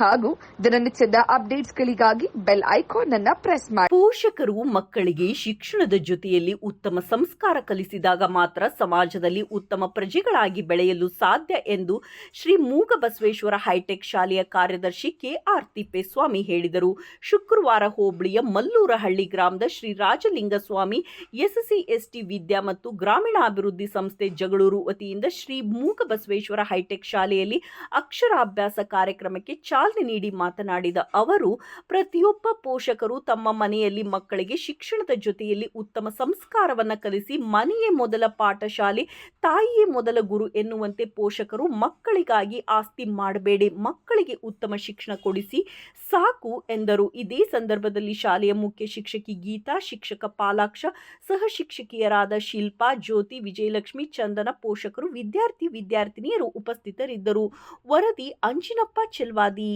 ಹಾಗೂ ದಿನನಿತ್ಯದ ಅಪ್ಡೇಟ್ಸ್ಗಳಿಗಾಗಿ ಬೆಲ್ ಐಕಾನ್ ಅನ್ನ ಪ್ರೆಸ್ ಮಾಡಿ. ಪೋಷಕರು ಮಕ್ಕಳಿಗೆ ಶಿಕ್ಷಣದ ಜೊತೆಯಲ್ಲಿ ಉತ್ತಮ ಸಂಸ್ಕಾರ ಕಲಿಸಿದಾಗ ಮಾತ್ರ ಸಮಾಜದಲ್ಲಿ ಉತ್ತಮ ಪ್ರಜೆಗಳಾಗಿ ಬೆಳೆಯಲು ಸಾಧ್ಯ ಎಂದು ಶ್ರೀ ಮೂಗಬಸವೇಶ್ವರ ಹೈಟೆಕ್ ಶಾಲೆಯ ಕಾರ್ಯದರ್ಶಿ ಕೆ ಆರ್ ತಿಪ್ಪೇಸ್ವಾಮಿ ಹೇಳಿದರು. ಶುಕ್ರವಾರ ಹೋಬಳಿಯ ಮಲ್ಲೂರಹಳ್ಳಿ ಗ್ರಾಮದ ಶ್ರೀ ರಾಜಲಿಂಗಸ್ವಾಮಿ ಎಸ್ಸಿ ಎಸ್ಟಿ ವಿದ್ಯಾ ಮತ್ತು ಗ್ರಾಮೀಣಾಭಿವೃದ್ಧಿ ಸಂಸ್ಥೆ ಜಗಳೂರು ವತಿಯಿಂದ ಶ್ರೀ ಮೂಗಬಸವೇಶ್ವರ ಹೈಟೆಕ್ ಶಾಲೆಯಲ್ಲಿ ಅಕ್ಷರಾಭ್ಯಾಸ ಕಾರ್ಯಕ್ರಮಕ್ಕೆ ಚಾಲನೆ ನೀಡಿ ಮಾತನಾಡಿದ ಅವರು, ಪ್ರತಿಯೊಬ್ಬ ಪೋಷಕರು ತಮ್ಮ ಮನೆಯಲ್ಲಿ ಮಕ್ಕಳಿಗೆ ಶಿಕ್ಷಣದ ಜೊತೆಯಲ್ಲಿ ಉತ್ತಮ ಸಂಸ್ಕಾರವನ್ನ ಕಲಿಸಿ ಮನೆಯೇ ಮೊದಲ ಪಾಠಶಾಲೆ, ತಾಯಿಯೇ ಮೊದಲ ಗುರು ಎನ್ನುವಂತೆ ಪೋಷಕರು ಮಕ್ಕಳಿಗಾಗಿ ಆಸ್ತಿ ಮಾಡಬೇಡಿ, ಮಕ್ಕಳಿಗೆ ಉತ್ತಮ ಶಿಕ್ಷಣ ಕೊಡಿಸಿ, ಸಾಕು ಎಂದರು. ಇದೇ ಸಂದರ್ಭದಲ್ಲಿ ಶಾಲೆಯ ಮುಖ್ಯ ಶಿಕ್ಷಕಿ ಗೀತಾ, ಶಿಕ್ಷಕ ಪಾಲಾಕ್ಷ, ಸಹ ಶಿಕ್ಷಕಿಯರಾದ ಶಿಲ್ಪಾ, ಜ್ಯೋತಿ, ವಿಜಯಲಕ್ಷ್ಮಿ, ಚಂದನ ಪೋಷಕರು, ವಿದ್ಯಾರ್ಥಿ, ವಿದ್ಯಾರ್ಥಿನಿಯರು ಉಪಸ್ಥಿತರಿದ್ದರು. ವರದಿ ಅಂಜಿನಪ್ಪ ಚೆಲ್ವಾದಿ.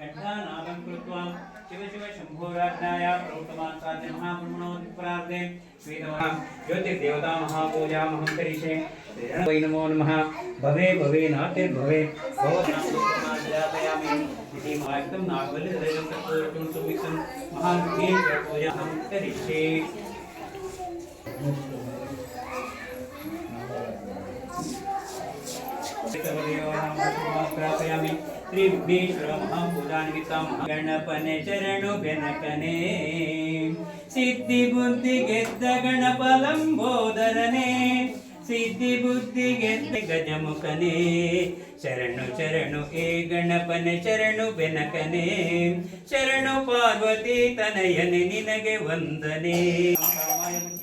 घण्टानादं कृत्वा शिव शिव शम्भोराज्ञाय प्रौतमान्ताद्य महाब्रह्मणोत्प्रार्थे श्रीनवः ज्योतिर्देवता महापूजामहं करिष्ये। वै नमो नमः। भवे भवे नातिर्भवे भवतायामि इति मार्गं नागवल्लिहृदयं कर्तुं सुमितं महान् पूजाहं करिष्ये प्रापयामि ತ್ರಿಪ್ನಿ ಬ್ರಹ್ಮ ಪುತಾನ ಗಣಪನೆ ಶರಣು ಬೆನಕನೆ ಸಿದ್ಧಿ ಬುದ್ಧಿ ಗೆದ್ದ ಗಣಪ ಬೋಧನನೆ ಸಿದ್ಧಿ ಬುದ್ಧಿ ಗೆದ್ದ ಗಜಮುಕನೇ ಶರಣು ಶರಣು ಏ ಗಣಪನೆ ಶರಣು ಬೆನಕನೆ. ಶರಣು ಪಾರ್ವತಿ ತನಯನೆ ನಿನಗೆ ವಂದನೆ.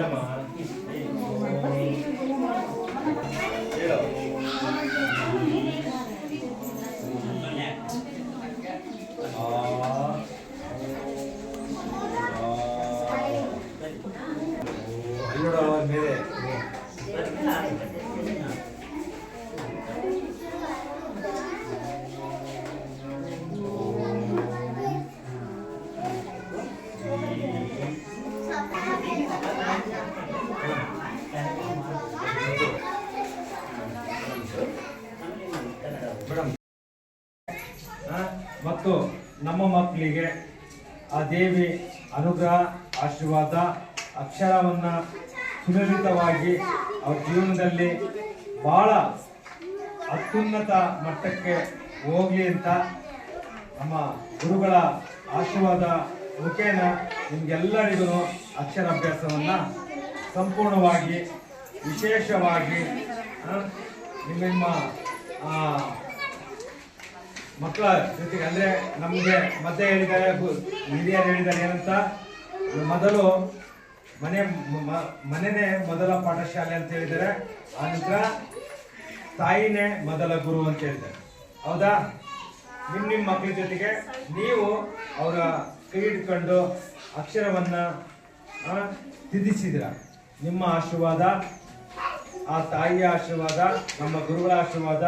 ಆ, ಮತ್ತು ನಮ್ಮ ಮಕ್ಕಳಿಗೆ ಆ ದೇವಿ ಅನುಗ್ರಹ, ಆಶೀರ್ವಾದ, ಅಕ್ಷರವನ್ನ ಸುಲಲಿತವಾಗಿ ಅವ್ರ ಜೀವನದಲ್ಲಿ ಬಹಳ ಅತ್ಯುನ್ನತ ಮಟ್ಟಕ್ಕೆ ಹೋಗಲಿ ಅಂತ ನಮ್ಮ ಗುರುಗಳ ಆಶೀರ್ವಾದ ಮುಖೇನ ನಿಮಗೆಲ್ಲರಿಗೂ ಅಕ್ಷರಾಭ್ಯಾಸವನ್ನು ಸಂಪೂರ್ಣವಾಗಿ, ವಿಶೇಷವಾಗಿ ನಿಮ್ಮ ನಿಮ್ಮ ಮಕ್ಕಳ ಜೊತೆಗೆ ಅಂದ್ರೆ ನಮಗೆ ಮತ್ತೆ ಹೇಳಿದ್ದಾರೆ ಹಿರಿಯರು ಹೇಳಿದ್ದಾರೆ ಏನಂತ? ಮೊದಲು ಮನೆ ಮನೆನೇ ಮೊದಲ ಪಾಠಶಾಲೆ ಅಂತ ಹೇಳಿದ್ದಾರೆ. ಆ ನಂತರ ತಾಯಿನೇ ಮೊದಲ ಗುರು ಅಂತ ಹೇಳಿದ್ದಾರೆ. ಹೌದಾ? ನಿಮ್ ನಿಮ್ ಮಕ್ಕಳ ಜೊತೆಗೆ ನೀವು ಅವರ ಕೈ ಹಿಡ್ಕೊಂಡು ಅಕ್ಷರವನ್ನ ತಿದ್ದಿಸಿದ್ರ ನಿಮ್ಮ ಆಶೀರ್ವಾದ, ಆ ತಾಯಿಯ ಆಶೀರ್ವಾದ, ನಮ್ಮ ಗುರುಗಳ ಆಶೀರ್ವಾದ,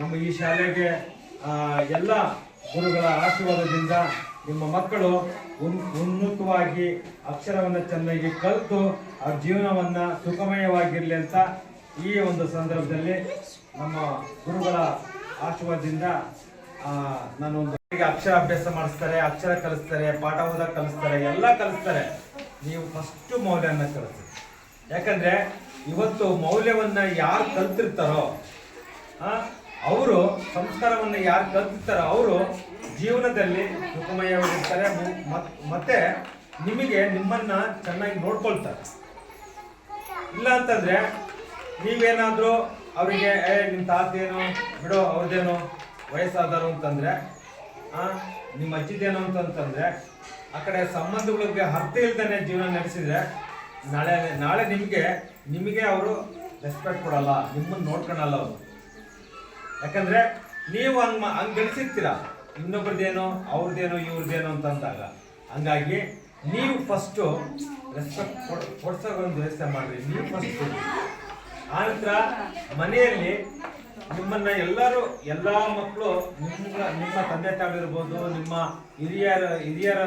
ನಮ್ಮ ಈ ಶಾಲೆಗೆ ಎಲ್ಲ ಗುರುಗಳ ಆಶೀರ್ವಾದದಿಂದ ನಿಮ್ಮ ಮಕ್ಕಳು ಉನ್- ಉನ್ನತವಾಗಿ ಅಕ್ಷರವನ್ನು ಚೆನ್ನಾಗಿ ಕಲಿತು ಅವ್ರ ಜೀವನವನ್ನ ಸುಖಮಯವಾಗಿರಲಿ ಅಂತ ಈ ಒಂದು ಸಂದರ್ಭದಲ್ಲಿ ನಮ್ಮ ಗುರುಗಳ ಆಶೀರ್ವಾದದಿಂದ ನಾನು ಅಕ್ಷರ ಅಭ್ಯಾಸ ಮಾಡಿಸ್ತಾರೆ, ಅಕ್ಷರ ಕಲಿಸ್ತಾರೆ, ಪಾಠ ಓದ ಕಲಿಸ್ತಾರೆ, ಎಲ್ಲ ಕಲಿಸ್ತಾರೆ. ನೀವು ಫಸ್ಟ್ ಮೌಲ್ಯವನ್ನ ಕಲಿಸಿ. ಯಾಕಂದ್ರೆ ಇವತ್ತು ಮೌಲ್ಯವನ್ನ ಯಾರು ಕಲ್ತಿರ್ತಾರೋ ಅವರು ಸಂಸ್ಕಾರವನ್ನು ಯಾರು ಕಲ್ತಿರ್ತಾರೋ ಅವರು ಜೀವನದಲ್ಲಿ ಸುಖಮಯವಾಗಿರ್ತಾರೆ. ಮತ್ತೆ ನಿಮಗೆ ನಿಮ್ಮನ್ನ ಚೆನ್ನಾಗಿ ನೋಡ್ಕೊಳ್ತಾರೆ. ಇಲ್ಲ ಅಂತಂದ್ರೆ ನೀವೇನಾದರೂ ಅವರಿಗೆ, ಏ ನಿಮ್ಮ ತಾತೇನು, ಬಿಡೋ, ಅವ್ರದ್ದೇನು ವಯಸ್ಸಾದರು ಅಂತಂದ್ರೆ, ಆ, ನಿಮ್ಮ ಅಜ್ಜಿದೇನು ಅಂತಂತಂದ್ರೆ ಆ ಕಡೆ ಸಂಬಂಧಗಳಿಗೆ ಅರ್ಥ ಇಲ್ದೇನೆ ಜೀವನ ನಡೆಸಿದ್ರೆ ನಾಳೆ ನಾಳೆ ನಿಮಗೆ ನಿಮಗೆ ಅವರು ರೆಸ್ಪೆಕ್ಟ್ ಕೊಡಲ್ಲ, ನಿಮ್ಮನ್ನು ನೋಡ್ಕೊಳಲ್ಲ ಅವರು. ಯಾಕಂದ್ರೆ ನೀವು ಹಂಗ್ ಹಂಗ್ ಬೆಳೆಸಿರ್ತೀರ ಇನ್ನೊಬ್ರದ್ದೇನೋ, ಅವ್ರದ್ದೇನೋ, ಇವ್ರದ್ದೇನೋ ಅಂತಂದಾಗ ಹಂಗಾಗಿ ನೀವು ಫಸ್ಟು ರೆಸ್ಪೆಕ್ಟ್ ಕೊಡ್ಸೋ ಒಂದು ವ್ಯವಸ್ಥೆ ಮಾಡ್ರಿ. ನೀವು ಫಸ್ಟ್ ಆನಂತರ ಮನೆಯಲ್ಲಿ ನಿಮ್ಮನ್ನ ಎಲ್ಲರೂ, ಎಲ್ಲಾ ಮಕ್ಕಳು ನಿಮ್ಮ ನಿಮ್ಮ ತಂದೆ ತಾವಿರ್ಬೋದು ನಿಮ್ಮ ಹಿರಿಯರ ಹಿರಿಯರ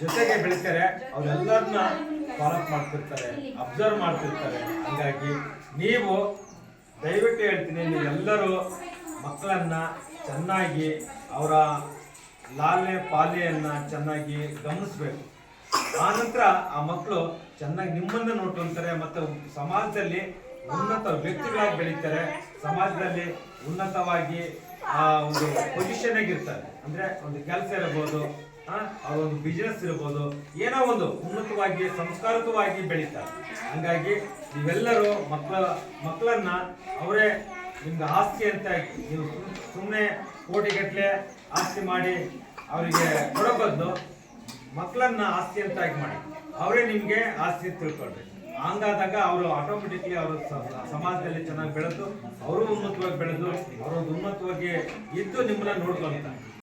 ಜೊತೆಗೆ ಬೆಳಿತಾರೆ. ಅವರೆಲ್ಲರನ್ನ ಫಾಲೋಅಪ್ ಮಾಡ್ತಿರ್ತಾರೆ ಅಬ್ಸರ್ವ್ ಮಾಡ್ತಿರ್ತಾರೆ. ಹಂಗಾಗಿ ನೀವು ದಯವಿಟ್ಟು ಹೇಳ್ತೀನಿ, ನೀವೆಲ್ಲರೂ ಮಕ್ಕಳನ್ನ ಚೆನ್ನಾಗಿ ಅವರ ಲಾಲೆ ಪಾಲೆಯನ್ನು ಚೆನ್ನಾಗಿ ಗಮನಿಸ್ಬೇಕು. ಆನಂತರ ಆ ಮಕ್ಕಳು ಚೆನ್ನಾಗಿ ನಿಮ್ಮನ್ನ ನೋಡ್ಕೊಂತಾರೆ ಮತ್ತು ಸಮಾಜದಲ್ಲಿ ಉನ್ನತ ವ್ಯಕ್ತಿಗಳಾಗಿ ಬೆಳೀತಾರೆ. ಸಮಾಜದಲ್ಲಿ ಉನ್ನತವಾಗಿ ಆ ಒಂದು ಪೊಸಿಷನ್ ಇರ್ತಾರೆ. ಅಂದ್ರೆ ಒಂದು ಕೆಲಸ ಇರಬಹುದು ಒಂದು ಬಿಸ್ನೆಸ್ ಇರ್ಬೋದು, ಏನೋ ಒಂದು ಉನ್ನತವಾಗಿ, ಸಂಸ್ಕಾರಕವಾಗಿ ಬೆಳೀತಾರೆ. ಹಂಗಾಗಿ ನೀವೆಲ್ಲರೂ ಮಕ್ಕಳ ಮಕ್ಕಳನ್ನ ಅವರೇ ನಿಮ್ಗೆ ಆಸ್ತಿ ಅಂತ ನೀವು ಸುಮ್ಮನೆ ಕೋಟಿಗಟ್ಟಲೆ ಆಸ್ತಿ ಮಾಡಿ ಅವರಿಗೆ ಕೊಡೋ ಬದಲು ಮಕ್ಕಳನ್ನ ಆಸ್ತಿ ಅಂತಾಗಿ ಮಾಡಿ. ಅವರೇ ನಿಮಗೆ ಆಸ್ತಿ ಅಂತ ತಿಳ್ಕೊಳ್ರಿ ಹಂಗಾದಾಗ ಅವರು ಆಟೋಮೆಟಿಕ್ಲಿ ಅವರು ಸಮಾಜದಲ್ಲಿ ಚೆನ್ನಾಗಿ ಬೆಳೆದು, ಅವರು ಉನ್ನತವಾಗಿ ಬೆಳೆದು, ಅವರು ಉನ್ನತವಾಗಿ ಇದ್ದು ನಿಮ್ಮನ್ನ ನೋಡ್ಕೊಂತಾರೆ